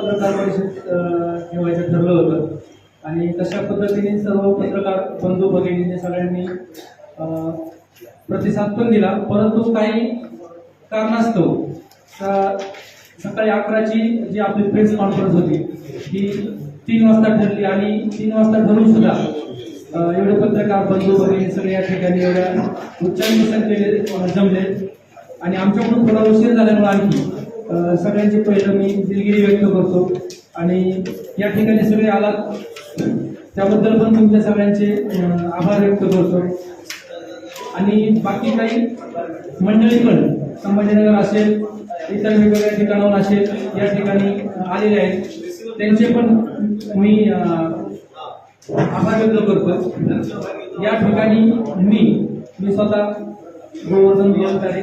पत्रकार परिषद ठेवायचं ठरलं होतं. आणि तशा पद्धतीने सर्व पत्रकार बंधू भगिनींनी सगळ्यांनी प्रतिसाद पण दिला. परंतु काही कारणास्तव सकाळी अकराची जी आपली प्रेस कॉन्फरन्स होती ती तीन वाजता ठरली आणि तीन वाजता ठरून सुद्धा एवढे पत्रकार बंधू वगैरे सगळे या ठिकाणी एवढ्या उच्चांनी संख्येने जमले. आणि आमच्याकडून थोडा उशीर झाल्यामुळे आणखी सगळ्यांची पहिलं मी दिलगिरी व्यक्त करतो. आणि या ठिकाणी सगळे आलात. त्याबद्दल पण तुमच्या सगळ्यांचे आभार व्यक्त करतो. आणि बाकी काही मंडळी पण संभाजीनगर असेल इतर वेगवेगळ्या ठिकाणाहून असेल या ठिकाणी आलेले आहेत. त्यांचे पण मी आभार व्यक्त करतो. या ठिकाणी मी मी स्वतः गोवर्धन बियलतारे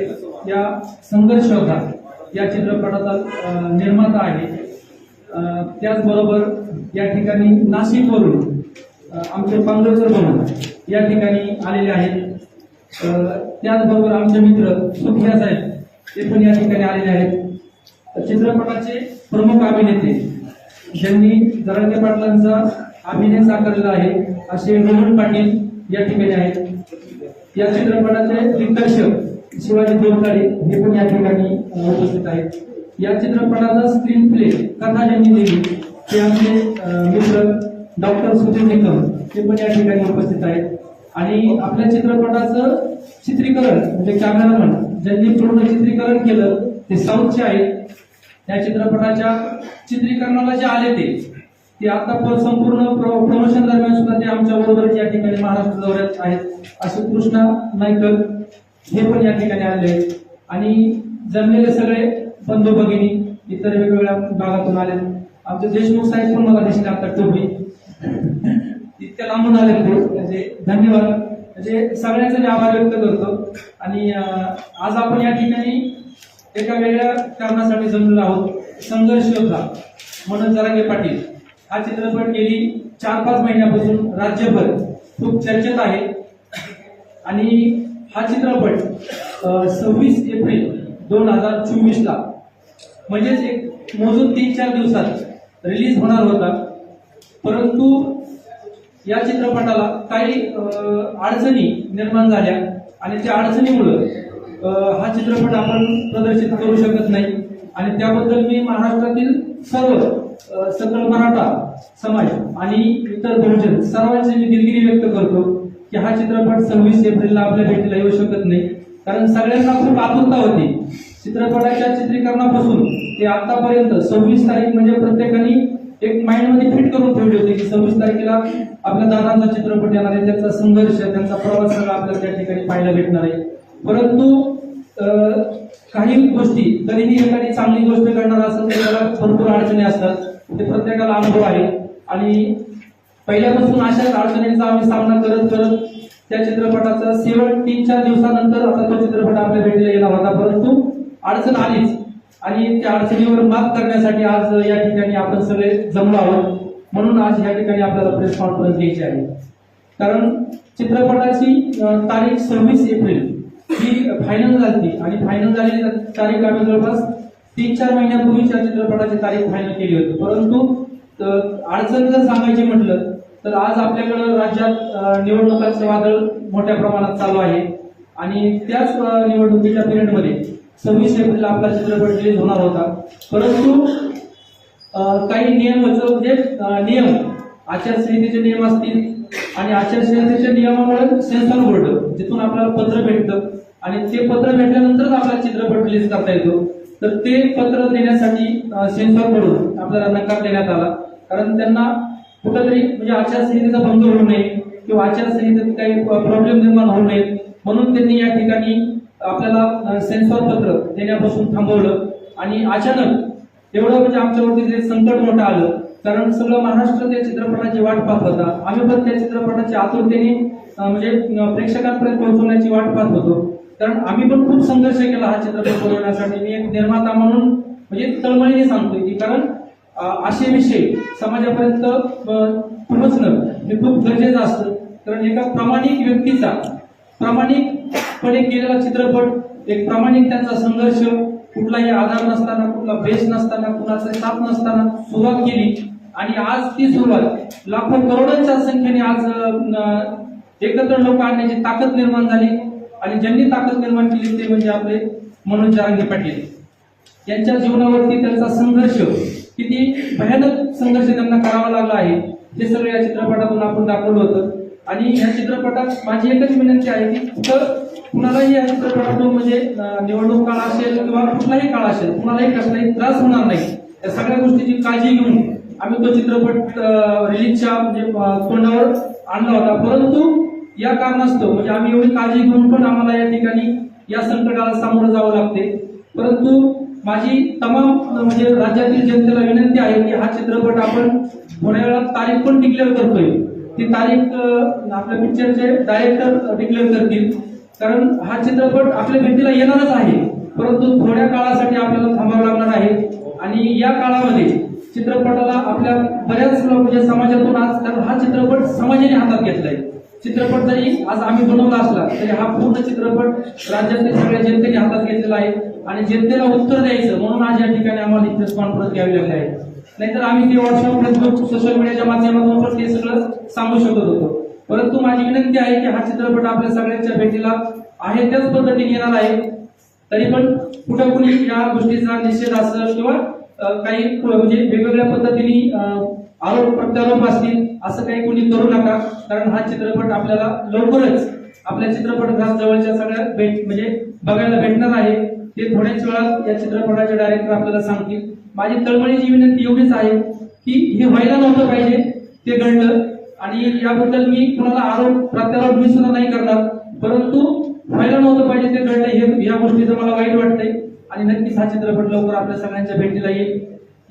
या संघर्ष होता या चित्रपटाचा निर्माता आहे. त्याचबरोबर या ठिकाणी नाशिकवरून आमचे पांडवसर म्हणून या ठिकाणी आलेले आहेत. त्याचबरोबर आमचे मित्र सुखिया साहेब ते पण या ठिकाणी आलेले आहेत. चित्रपटाचे प्रमुख अभिनेते ज्यांनी जरांगे पाटलांचा अभिनय साकारलेला आहे असे रोहन पाटील या ठिकाणी आहेत. या चित्रपटाचे दिग्दर्शक शिवाजी दोरकाडे हे पण या ठिकाणी उपस्थित आहेत. या चित्रपटाचा स्क्रीन प्ले कथा ज्यांनी दिली ते आमचे मित्र डॉक्टर सुधीर निकम ते पण या ठिकाणी उपस्थित आहेत. आणि आपल्या चित्रपटाचं चित्रीकरण म्हणजे कॅमेरामन ज्यांनी पूर्ण चित्रीकरण केलं ते साऊथचे आहेत. या चित्रपटाच्या चित्रीकरणाला जे आले ते ते आता संपूर्ण प्रमोशन दरम्यान सुद्धा ते आमच्या बरोबर या ठिकाणी महाराष्ट्र दौऱ्यात आहेत. असे कृष्णा नायकर हे पण या ठिकाणी आले आणि जमलेले सगळे बंधू भगिनी इतर वेगवेगळ्या भागातून आले. आमचे देशमुख साहेब पण मला दिसले आता टोपी. इतक्या लांबून आले ते. म्हणजे धन्यवाद. म्हणजे सगळ्यांचे मी आभार व्यक्त करतो. आणि आज आपण या ठिकाणी एका वेगळ्या कारणासाठी जमलेलो आहोत. संघर्ष योद्धा म्हणून जरांगे पाटील हा चित्रपट गेली चार पाच महिन्यापासून राज्यभर खूप चर्चेत आहे. आणि हा चित्रपट सव्वीस एप्रिल दोन हजार चोवीस ला म्हणजेच एक मोजून तीन चार दिवसात रिलीज होणार होता. परंतु या चित्रपटाला काही अडचणी निर्माण झाल्या आणि त्या अडचणीमुळं हा चित्रपट आपण प्रदर्शित करू शकत नाही. आणि त्याबद्दल मी महाराष्ट्रातील सर्व सकल मराठा समाज आणि इतर बहुजन सर्वांची मी दिलगिरी व्यक्त करतो की हा चित्रपट सव्वीस एप्रिलला आपल्या भेटीला येऊ शकत नाही. कारण सगळ्यांना खूप आतुरता होती. चित्रपटाच्या चित्रीकरणापासून ते आतापर्यंत सव्वीस तारीख म्हणजे प्रत्येकाने एक माइंडमध्ये फिट करून ठेवली होती की सव्वीस तारखेला आपल्या दादांचा चित्रपट येणार आहे त्यांचा संघर्ष त्यांचा प्रवास सगळा आपल्याला त्या ठिकाणी पाहायला भेटणार आहे. परंतु काही गोष्टी तरीही एखादी चांगली गोष्ट करणार असेल तर त्याला भरपूर अडचणी असतात. ते प्रत्येकाला अनुभव आहे. आणि पहिल्यापासून अशाच अडचणींचा आम्ही सामना करत करत त्या चित्रपटाचा शेवट तीन चार दिवसानंतर आता तो चित्रपट आपल्या भेटीला येणार होता. परंतु अडचण आलीच. आणि त्या अडचणीवर मात करण्यासाठी आज या ठिकाणी आपण सगळे जमलो आहोत. म्हणून आज या ठिकाणी आपल्याला प्रेस कॉन्फरन्स घ्यायची आहे. कारण चित्रपटाची तारीख सव्वीस एप्रिल ही फायनल झाली आणि फायनल झालेली तारीख आम्ही जवळपास तीन चार महिन्यापूर्वीच या चित्रपटाची तारीख फायनल केली होती. परंतु अडचण जर सांगायची म्हटलं तर आज आपल्याकडं राज्यात निवडणुकांचं वादळ मोठ्या प्रमाणात चालू आहे. आणि त्याच निवडणुकीच्या पिरियडमध्ये सव्वीस एप्रिलला आपला चित्रपट रिलीज होणार होता. परंतु काही नियम म्हणजे नियम आचारसंहितेचे नियम असतील आणि आचारसंहितेच्या नियमामुळे सेन्सॉर बोर्ड जिथून आपल्याला पत्र भेटतं आणि ते पत्र भेटल्यानंतरच आपला चित्रपट रिलीज करता येतो. तर ते पत्र देण्यासाठी अं, सेन्सॉरकडून आपल्याला नकार देण्यात आला. कारण त्यांना कुठंतरी म्हणजे आचारसंहितेचा भंग होऊ नये किंवा आचारसंहितेत काही प्रॉब्लेम निर्माण होऊ नये म्हणून त्यांनी या ठिकाणी आपल्याला सेन्सॉर पत्र देण्यापासून थांबवलं. आणि अचानक एवढं म्हणजे आमच्यावरती जे संकट मोठं आलं कारण सगळं महाराष्ट्र त्या चित्रपटाची वाट पाहत होता. आम्ही पण त्या चित्रपटाची आतुरतेने म्हणजे प्रेक्षकांपर्यंत पोहोचवण्याची वाट पाहत होतो. कारण आम्ही पण खूप संघर्ष केला हा चित्रपट बनवण्यासाठी. मी एक निर्माता म्हणून म्हणजे तळमळीने सांगतोय की कारण असे विषय समाजापर्यंत पोहोचणं हे खूप गरजेचं असतं. कारण एका प्रामाणिक व्यक्तीचा प्रामाणिकपणे केलेला चित्रपट एक प्रामाणिक त्यांचा संघर्ष कुठलाही आधार नसताना कुठला बेस नसताना कुणाचा साथ नसताना सुरुवात केली. आणि आज ती सुरुवात लाखो करोडांच्या संख्येने आज एकत्र लोक आणण्याची ताकद निर्माण झाली. आणि ज्यांनी ताकद निर्माण केली ते म्हणजे आपले मनोज जारांगे पाटील. यांच्या जीवनावरती त्यांचा संघर्ष किती भयानक संघर्ष त्यांना करावा लागला आहे हे सर्व या चित्रपटातून आपण दाखवलं होतं. आणि या चित्रपटात माझी एकच विनंती आहे की कुठं कुणालाही या चित्रपटातून म्हणजे निवडणूक काळ असेल किंवा कुठलाही काळ असेल कुणालाही कसलाही त्रास होणार नाही. या सगळ्या गोष्टीची काळजी घेऊन आम्ही तो चित्रपट रिलीजच्या म्हणजे तोंडावर आणला होता. परंतु या कारणास्तव म्हणजे आम्ही एवढी काळजी घेऊन पण आम्हाला या ठिकाणी या संकटाला सामोरं जावं लागते. परंतु माझी तमाम म्हणजे राज्यातील जनतेला विनंती आहे की हा चित्रपट आपण थोड्या वेळात तारीख पण डिक्लेअर करतोय. ती तारीख आपल्या पिक्चरचे डायरेक्टर डिक्लेअर करतील. कारण हा चित्रपट आपल्या भेटीला येणारच आहे. परंतु थोड्या काळासाठी आपल्याला थांबावं लागणार आहे. आणि या काळामध्ये चित्रपटाला आपल्या बऱ्याच लोक म्हणजे समाजातून आज कारण हा चित्रपट समाजाने हातात घेतलाय. चित्रपट जरी आज आम्ही बनवला असला तरी हा पूर्ण चित्रपट राज्यातील सगळ्या जनतेने हातात घेतलेला आहे. आणि जनतेला उत्तर द्यायचं म्हणून आज या ठिकाणी आम्हाला इथे प्रेस कॉन्फरन्स घ्यावी लागली आहे. नाहीतर आम्ही ते व्हॉट्सअप फेसबुक सोशल मीडियाच्या माध्यमातून पण ते सगळं सांगू शकत होतो. परंतु माझी विनंती आहे की हा चित्रपट आपल्या सगळ्यांच्या भेटीला आहे त्याच पद्धतीने येणार आहे. तरी पण कुठं कुणी या गोष्टीचा निषेध असेल किंवा काही म्हणजे वेगवेगळ्या पद्धतीने आरोप प्रत्यारोप असतील असं काही कुणी करू नका कारण हा चित्रपट आपल्याला लवकरच आपल्या चित्रपटगृहात जवळच्या सगळ्या भेट म्हणजे बघायला भेटणार आहे. ते थोड्याच वेळात या चित्रपटाचे डायरेक्टर आपल्याला सांगतील. माझी तळमळीची विनंती एवढीच आहे की हे व्हायला नव्हतं पाहिजे ते घडलं. आणि याबद्दल मी कुणाला आरोप प्रत्यारोप मी सुद्धा नाही करणार. परंतु व्हायला नव्हतं पाहिजे ते घडलं हे या गोष्टीचं मला वाईट वाटतंय. आणि नक्कीच हा चित्रपट लवकर आपल्या सगळ्यांच्या भेटीला येईल.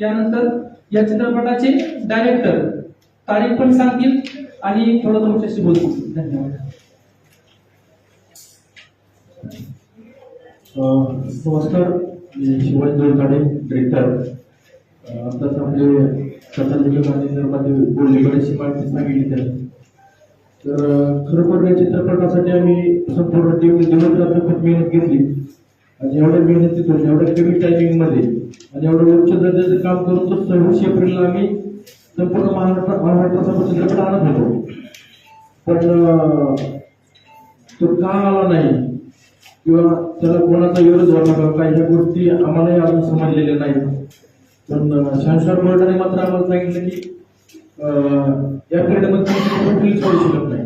यानंतर या चित्रपटाचे डायरेक्टर तारीख पण सांगतील आणि थोडं तुमच्याशी बोलतो धन्यवाद. नमस्कार मी शिवाजी जोरखाडे डिरेक्टर आताच आपले स्वतंत्र आणि निर्माते बोलले बरेचशी माहिती सांगितली त्यांनी तर अं, खरोखर या चित्रपटासाठी आम्ही संपूर्ण टीम दिवसरात्र खूप मेहनत घेतली आणि एवढ्या मेहनतीतून एवढ्या कमी टायमिंगमध्ये आणि एवढं उच्च दर्जाचं काम करून तो सव्वीस एप्रिलला आम्ही संपूर्ण महाराष्ट्र महाराष्ट्रासमोर चित्रपट आणत होतो. पण तो का आला नाही? किंवा त्याला कोणाचा विरोध व्हावा का काही ह्या गोष्टी आम्हालाही अजून समजलेल्या नाहीत. पण अं, बोर्डाने मात्र आम्हाला सांगितलं की या पिरियडमध्ये चित्रपट रिलीज करू शकत नाही.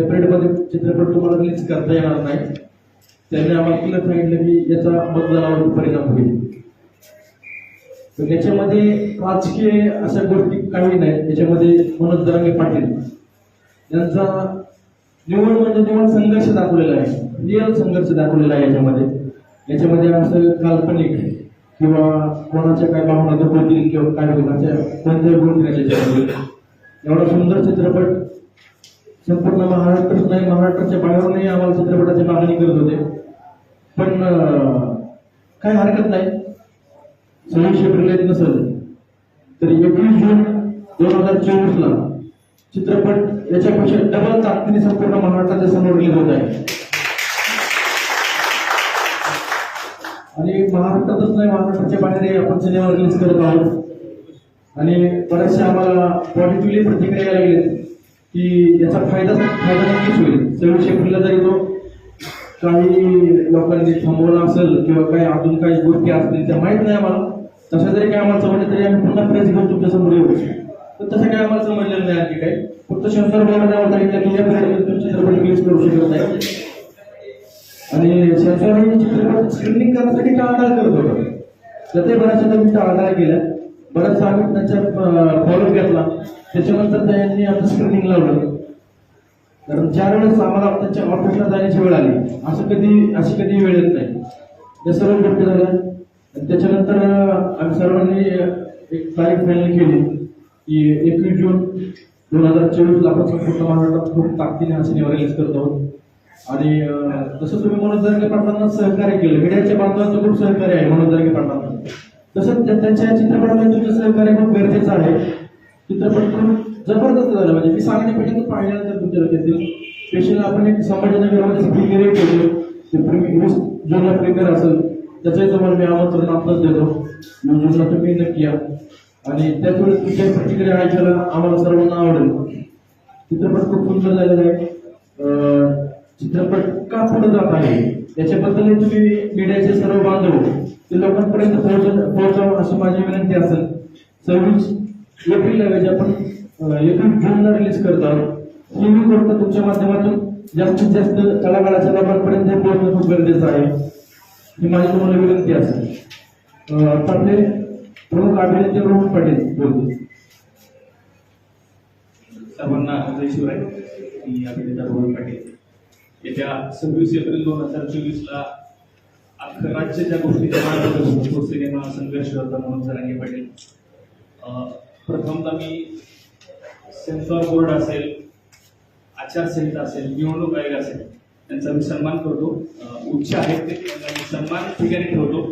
या पिरियडमध्ये चित्रपट तुम्हाला रिलीज करता येणार नाही. त्यांनी आम्हाला क्लिअर सांगितलं की याचा मतदानावर परिणाम होईल. याच्यामध्ये राजकीय अशा गोष्टी काही नाही याच्यामध्ये मनोज दरांगे पाटील. यांचा निवड म्हणजे निवड संघर्ष दाखवलेला आहे. रिअल संघर्ष दाखवलेला आहे याच्यामध्ये. याच्यामध्ये असं काल्पनिक किंवा कोणाच्या काय भावना दुखवतील किंवा काय कोणाच्या कोणत्याही गोष्टी याच्यामध्ये. एवढा सुंदर चित्रपट संपूर्ण महाराष्ट्रच नाही महाराष्ट्राच्या बाहेरूनही आम्हाला चित्रपटाची मागणी करत होते. पण काही काय हरकत नाही. सव्वीसशे एप्रिल नसेल तर एकवीस जून दोन हजार चोवीस ला चित्रपट याच्यापेक्षा डबल ताकदीने संपूर्ण महाराष्ट्राच्या समोर रिलीज होत. आहे आणि महाराष्ट्रातच नाही महाराष्ट्राच्या बाहेरही आपण सिनेमा रिलीज करत आहोत. आणि बऱ्याचशा आम्हाला पॉझिटिव्हली प्रतिक्रिया लागलेत की याचा फायदा फायदा नक्कीच होईल. सव्वीस एप्रिलला जरी तो काही लोकांनी थांबवलं असेल किंवा काही अजून काही गोष्टी असतील त्या माहीत नाही आम्हाला. तशा जरी काय आम्हाला समजलं तरी आम्ही पुन्हा प्रेस घेऊन तुमच्यासमोर येऊ. तर तसं काय आम्हाला समजलेलं नाही आणखी काही. फक्त शंकर बोर्डाने आम्हाला सांगितलं की या तुम्ही चित्रपट रिलीज करू शकत नाही. आणि शंकर हे चित्रपट स्क्रीनिंग करण्यासाठी टाळाटाळ करत तर ते बऱ्याचशा तुम्ही टाळाटाळ केल्या. बऱ्याच आम्ही त्यांच्या फॉलो घेतला. त्याच्यानंतर त्यांनी आमचं स्क्रीनिंग लावलं. कारण चार वेळेस आम्हाला त्यांच्या ऑफिसला जाण्याची वेळ आली असं कधी अशी कधी वेळ येत नाही. या सर्व गोष्टी झालं आणि त्याच्यानंतर आम्ही सर्वांनी एक तारीख फायनल केली की एकवीस जून दोन हजार चोवीसला आपण संपूर्ण महाराष्ट्रात खूप ताकदीने हा सिनेमा रिलीज करतो आणि तसं जसं तुम्ही मनोज दर्गे पाटलांना सहकार्य केलं मीडियाच्या बांधवांचं खूप सहकार्य आहे मनोज दर्गे पाटलांना तसंच त्यांच्या चित्रपटामध्ये तुमचं सहकार्य खूप गरजेचं आहे. चित्रपट खूप जबरदस्त झालं. म्हणजे मी सांगण्यापेक्षा तर पाहिल्यानंतर तुमच्या लक्षात येईल स्पेशल आपण एक संभाजीनगरमध्ये प्रीमियर केलं ते प्रीमियर वीस जूनला असेल त्याचंही तुम्हाला मी आमंत्रण आपलंच देतो. म्हणून तुम्ही नक्की या. आणि त्यातून तुमच्या प्रतिक्रिया ऐकायला आम्हाला सर्वांना आवडेल. चित्रपट खूप सुंदर झालेला आहे. चित्रपट का पुढे जात आहे? याच्याबद्दल तुम्ही मीडियाचे सर्व बांधव ते लोकांपर्यंत पोहोच पोहोचावं अशी माझी विनंती असेल. सव्वीस एप्रिल आपण अं, एकवीस रिलीज करतात आहोत ही मी गोष्ट तुमच्या माध्यमातून जास्तीत जास्त कलाकाराच्या लोकांपर्यंत हे पोहोचणं खूप गरजेचं आहे. ही माझी तुम्हाला विनंती असेल. आपले प्रमुख अभिनेते रोहन पाटील बोलतो. सर्वांना जय शिवराय. मी अभिनेता रोहन पाटील. येत्या सव्वीस एप्रिल दोन हजार चोवीस ला अख्खं राज्य ज्या गोष्टीच्या मार्गावर तो सिनेमा संघर्ष होता म्हणून जरांगे पाटील. अं, प्रथमतः मी सेन्सॉर बोर्ड असेल आचारसंहिता असेल निवडणूक आयोग असेल त्यांचा मी सन्मान करतो. उच्च आहेत ते त्यांना मी सन्मान ठिकाणी ठेवतो.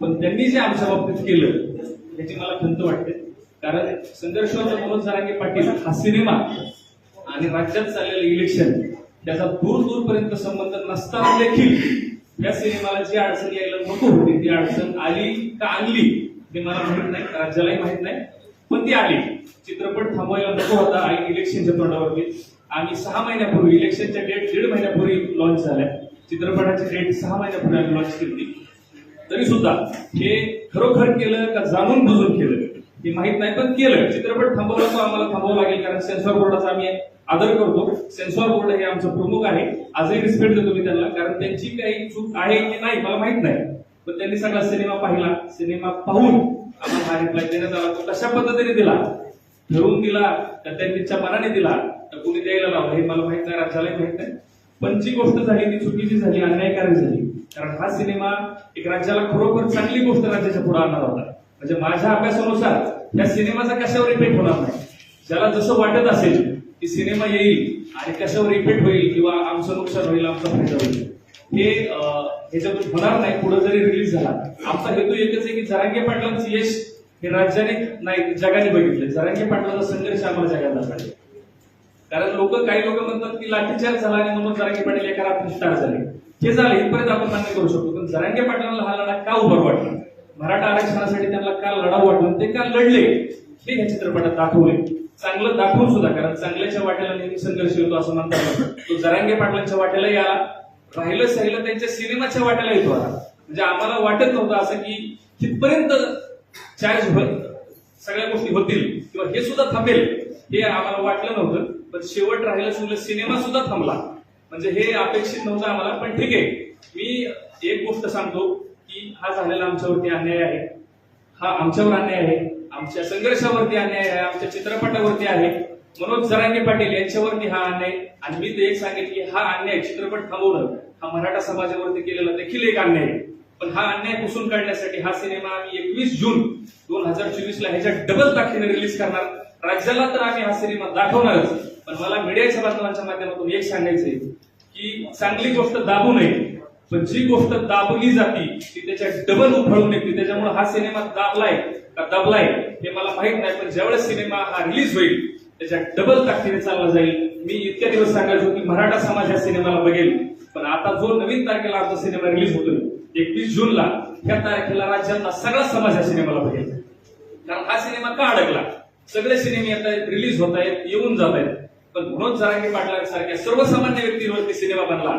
पण त्यांनी जे आमच्या बाबतीत केलं त्याची मला खंत वाटते. कारण संघर्षाचा मनोज सारांगे पाटील हा सिनेमा आणि राज्यात चाललेलं इलेक्शन त्याचा दूर दूरपर्यंत संबंध नसताना देखील या सिनेमाला जी अडचण यायला नको होती ती अडचण आली का आणली ते मला माहीत नाही राज्यालाही माहीत नाही. पण ती आली. चित्रपट थांबवायला नको होता आणि इलेक्शनच्या तोंडावरती. आम्ही सहा महिन्यापूर्वी इलेक्शनच्या डेट दीड महिन्यापूर्वी लॉन्च झाल्या. चित्रपटाची डेट सहा महिन्यापूर्वी आम्ही लॉन्च केली. तरी सुद्धा हे खरोखर केलं का जाणून बुजून केलं? हे माहीत नाही पण केलं. चित्रपट थांबवला तो आम्हाला थांबवावं लागेल कारण सेन्सॉर बोर्डाचा आम्ही आदर करतो. सेन्सॉर बोर्ड हे आमचं प्रमुख आहे. आजही रिस्पेक्ट देतो मी त्यांना कारण त्यांची काही चूक आहे की नाही मला माहीत नाही. पण त्यांनी सगळा सिनेमा पाहिला. सिनेमा पाहून आम्हाला हा रिप्लाय देण्यात आला. तो कशा पद्धतीने दिला? ठरवून दिला का त्यांच्या मनाने दिला तर कुणी द्यायला लावला? हे मला माहीत नाही राज्यालाही माहीत नाही. पण जी गोष्ट झाली ती चुकीची झाली अन्यायकारक झाली. कारण हा सिनेमा एक राज्याला खरोखर चांगली गोष्ट राज्याच्या पुढे आणणार होता. म्हणजे माझ्या अभ्यासानुसार या सिनेमाचा कशावर इफेक्ट होणार नाही? ज्याला जसं वाटत असेल की सिनेमा येईल आणि कशावर इफेक्ट होईल किंवा आमचं नुकसान होईल आमचा फायदा होईल. हे ह्याच्यातून होणार नाही पुढे जरी रिलीज झाला आमचा हेतू एकच आहे की जरांगे पाटलांचं यश हे राज्याने नाही जगाने बघितलं जरांगे पाटलाचा संघर्ष आम्हाला जगाला पाहिजे. कारण लोक काही लोक म्हणतात की लाठीचार्ज झाला आणि म्हणून जरांगे पाटील एका रात्री स्टार झाले. हे झालं इथपर्यंत आपण मान्य करू शकतो. पण जरांगे पाटलांना हा लढा का उभा वाटला? मराठा आरक्षणासाठी त्यांना का लढा वाटून ते का लढले? हे ह्या चित्रपटात दाखवले. चांगलं दाखवून सुद्धा कारण चांगल्याच्या वाट्याला नेहमी संघर्ष येतो असं म्हणतात तो जरांगे पाटलांच्या वाट्यालाही आला. राहिलं सहिलं त्यांच्या सिनेमाच्या वाट्याला येतो आता. म्हणजे आम्हाला वाटत नव्हतं असं की तिथपर्यंत चार्ज सगळ्या गोष्टी होतील. किंवा हे सुद्धा थांबेल. हे आम्हाला वाटलं नव्हतं. पण शेवट राहिलं सुद्धा सिनेमा सुद्धा थांबला. म्हणजे हे अपेक्षित नव्हतं आम्हाला पण ठीक आहे. मी एक गोष्ट सांगतो की हा झालेला आमच्यावरती अन्याय आहे. हा आमच्यावर अन्याय आहे. आमच्या संघर्षावरती अन्याय आहे. आमच्या चित्रपटावरती आहे. मनोज जरांगे पाटील यांच्यावरती हा अन्याय आणि मी ते एक सांगेन की हा अन्याय चित्रपट थांबवणं हा मराठा समाजावरती केलेला देखील एक अन्याय. आहे पण हा अन्याय पुसून काढण्यासाठी हा सिनेमा आम्ही एकवीस जून दोन हजार चोवीस ला ह्याच्या डबल तारखेने रिलीज करणार. राज्याला तर आम्ही हा सिनेमा दाखवणारच. पण मला मीडियाच्या बातम्यांच्या माध्यमातून एक सांगायचंय की चांगली गोष्ट दाबू नये पण जी गोष्ट दाबली जाती ती त्याच्या डबल उफळून येते. त्याच्यामुळे हा सिनेमा दाबलाय का दाबलाय हे मला माहीत नाही. पण ज्यावेळेस सिनेमा हा रिलीज होईल त्याच्या डबल ताकदीने चालला जाईल. मी इतक्या दिवस सांगायचो की मराठा समाज या सिनेमाला बघेल. पण आता जो नवीन तारखेला आमचा सिनेमा रिलीज होतोय एकवीस जूनला त्या तारखेला राज्यातला सगळा समाज या सिनेमाला बघेल. कारण हा सिनेमा का अडकला? सगळे सिनेमे येत आहेत रिलीज होत आहेत येऊन जात आहेत. पण म्हणून जरांगी पाटलांसारख्या सर्वसामान्य व्यक्तींवरती सिनेमा बनला.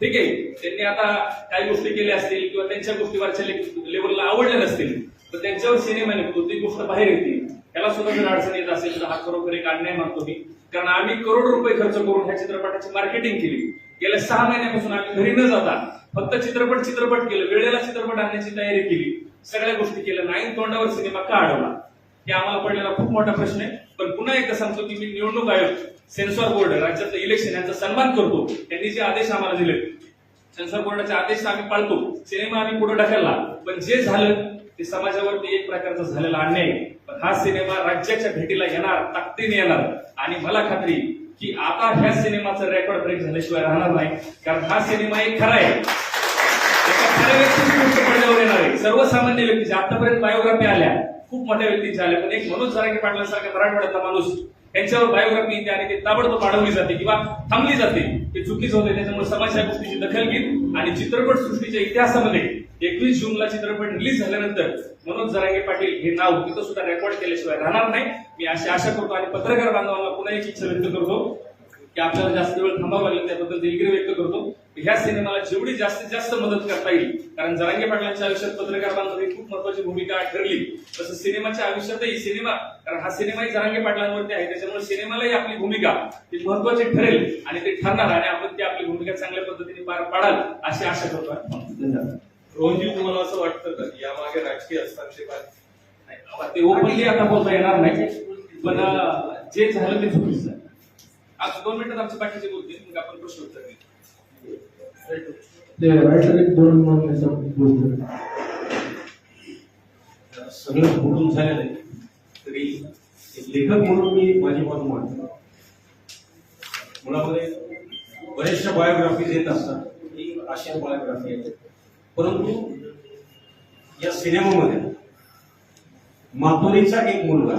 ठीक आहे? त्यांनी आता काही गोष्टी केल्या असतील किंवा त्यांच्या गोष्टीवरच्या लेवलला आवडल्या नसतील तर त्यांच्यावर सिनेमा निघतो ती गोष्ट बाहेर येते. त्याला सुद्धा जर अडचण येत असेल तर हा खरोखर एक अन्याय मानतो मी. कारण आम्ही करोड रुपये खर्च करून ह्या चित्रपटाची मार्केटिंग केली. गेल्या सहा महिन्यापासून आम्ही घरी न जाता फक्त चित्रपट चित्रपट केलं. वेळेला चित्रपट आणण्याची तयारी केली. सगळ्या गोष्टी केल्या. नाही तोंडावर सिनेमा का अडवला? हे आम्हाला पडलेला खूप मोठा प्रश्न आहे. पण पुन्हा एकदा सांगतो की मी निवडणूक आयोग सेन्सॉर बोर्ड राज्यातलं इलेक्शन यांचा सन्मान करतो. त्यांनी जे आदेश आम्हाला दिले सेन्सॉर बोर्डाचे आदेश आम्ही पाळतो. सिनेमा आम्ही पुढे ढकलला. पण जे झालं ते समाजावरती एक प्रकारचा झालेला अन्याय. पण हा सिनेमा राज्याच्या भेटीला येणार ताकदीने येणार. आणि मला खात्री की आता ह्या सिनेमाचं रेकॉर्ड ब्रेक झाल्याशिवाय राहणार नाही. कारण हा सिनेमा एक खरा आहे. एका खऱ्या व्यक्तीची गोष्ट येणार आहे. सर्वसामान्य व्यक्तीची आतापर्यंत बायोग्राफी आल्या खूप मोठ्या व्यक्तीच्या आल्या पण एक मनोज जरांगे पाटलासारखा मराठवाड्यातला माणूस यांच्यावर बायोग्राफी येते आणि ते ताबडतोब अडवली जाते किंवा थांबली जाते. ते चुकीचं होते त्याच्यामुळे समाज या गोष्टीची दखल घेत आणि चित्रपट सृष्टीच्या इतिहासामध्ये एकवीस जूनला चित्रपट रिलीज झाल्यानंतर मनोज जरांगे पाटील हे नाव तिथं सुद्धा रेकॉर्ड केल्याशिवाय राहणार नाही. मी अशी आशा करतो आणि पत्रकार बांधवांना पुन्हा एक इच्छा व्यक्त करतो की आपल्याला जास्त वेळ थांबावा लागेल त्याबद्दल दिलगिरी व्यक्त करतो. ह्या सिनेमाला जेवढी जास्तीत जास्त मदत करता येईल कारण जरांगे पाटलांच्या आयुष्यात पत्रकार बांधव ही खूप महत्वाची भूमिका ठरली. तसं सिनेमाच्या आयुष्यातही सिनेमा कारण हा सिनेमाही जरांगे पाटलांवरती आहे त्याच्यामुळे सिनेमालाही आपली भूमिका ही महत्वाची ठरेल आणि ते ठरणार आणि आपण ती आपली भूमिका चांगल्या पद्धतीने पार पाडाल अशी आशा करतो. धन्यवाद. रोहनजी तुम्हाला असं वाटतं का की यामागे राजकीय हस्तक्षेप आहे नाही, आता ते ओपनली आता बोलता येणार नाही पण जे झालं ते चुकीचं आहे. आज दोन मिनिटात आमचे बाकीचे बोलतील मग आपण प्रश्न उत्तर बोलतो सगळं कुटुंब झालेलं आहे. तरी एक लेखक म्हणून मी माझी मत मांडतो मुळामध्ये बऱ्याचशा बायोग्राफीज येत असतात. ही अशी बायोग्राफी आहे परंतु या सिनेमामध्ये मातोरीचा एक मुलगा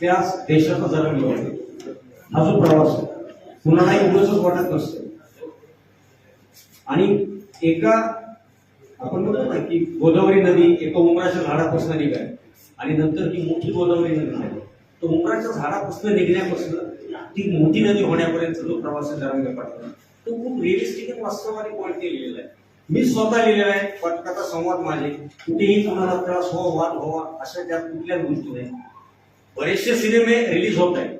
त्या देशाचा जरा मिळवतो हा जो प्रवास आहे कुणालाही उगाच वाटत नसतं. आणि एका आपण म्हणतो ना की गोदावरी नदी एका उमराच्या झाडापासून निघाय आणि नंतर ती मोठी गोदावरी नदी झाली. तर उमराच्या झाडापासून निघण्यापासून ती मोठी नदी होण्यापर्यंत जो प्रवास जरा पाठवला. तो खूप रिअलिस्टिक आणि वास्तवादी पॉईंट केलेला आहे. मी स्वतः लिहिलेलं आहे पटकाचा संवाद माझे कुठेही तुम्हाला त्रास हो वाद व्हावा अशा त्या कुठल्याच गोष्टी नाही. बरेचसे सिनेमे रिलीज होत आहेत.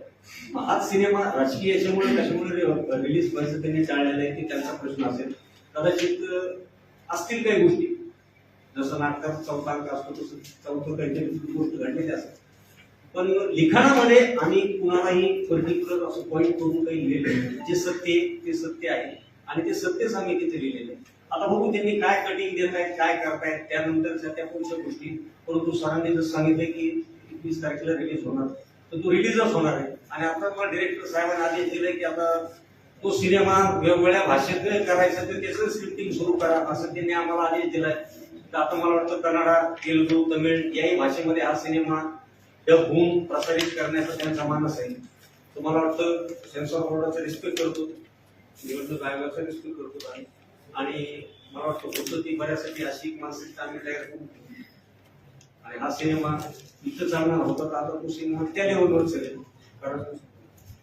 हाच सिनेमा राजकीय याच्यामुळे कशामुळे रिलीज व्हायचं त्यांनी टाळलेलं आहे की त्यांचा प्रश्न असेल. कदाचित असतील काही गोष्टी. जसं नाटकात चौथा अंक असतो तसं चौथं काहीतरी गोष्ट घडलेली असतात पण लिखाणामध्ये आम्ही कुणालाही पर्टिक्युलर असं पॉईंट करून काही लिहिलेलं जे सत्य आहे ते सत्य आहे. आणि ते सत्यच आम्ही तिथे लिहिलेलं आहे आता बघू त्यांनी काय कटिंग देत आहेत काय करतायत. त्यानंतरच्या त्या पुढच्या गोष्टी. परंतु सरांनी जर सांगितलं की एकवीस तारखेला रिलीज होणार. तर तो रिलीजच होणार आहे. आणि आता मला डिरेक्टर साहेबांनी आदेश दिले की आता तो सिनेमा वेगवेगळ्या भाषेत करायचा तर त्याचं स्क्रिप्टिंग सुरू करा असं त्यांनी आम्हाला आदेश दिलाय. तर आता मला वाटतं कन्नडा तेलुगू तमिळ याही भाषेमध्ये हा सिनेमा डब होऊन प्रसारित करण्याचा त्यांचा मानस आहे. तर मला वाटतं सेन्सॉर बोर्डाचा रिस्पेक्ट करतो. निवडणूक आयोगाचा रिस्पेक्ट करतो. आणि आणि मला वाटतं होतं ती बऱ्यासाठी अशी एक मानसिकता आम्ही तयार करू? आणि हा सिनेमा इथं चालणार होता तर आता तो सिनेमा त्या लेवलवर चालेल कारण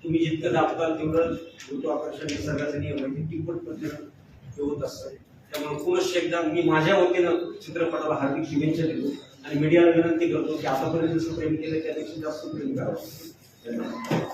तुम्ही जितकं दाबताल तेवढं गुरुत्वाकर्षण निसर्गाचं नियम आहे तिप्पट पद्धतीनं होत असतं. त्यामुळे पुनश्च एकदा मी माझ्या वतीनं चित्रपटाला हार्दिक शुभेच्छा देतो आणि मीडियाला विनंती करतो की आतापर्यंत जसं प्रेम केलं त्यापेक्षा जास्त प्रेम करावं. धन्यवाद.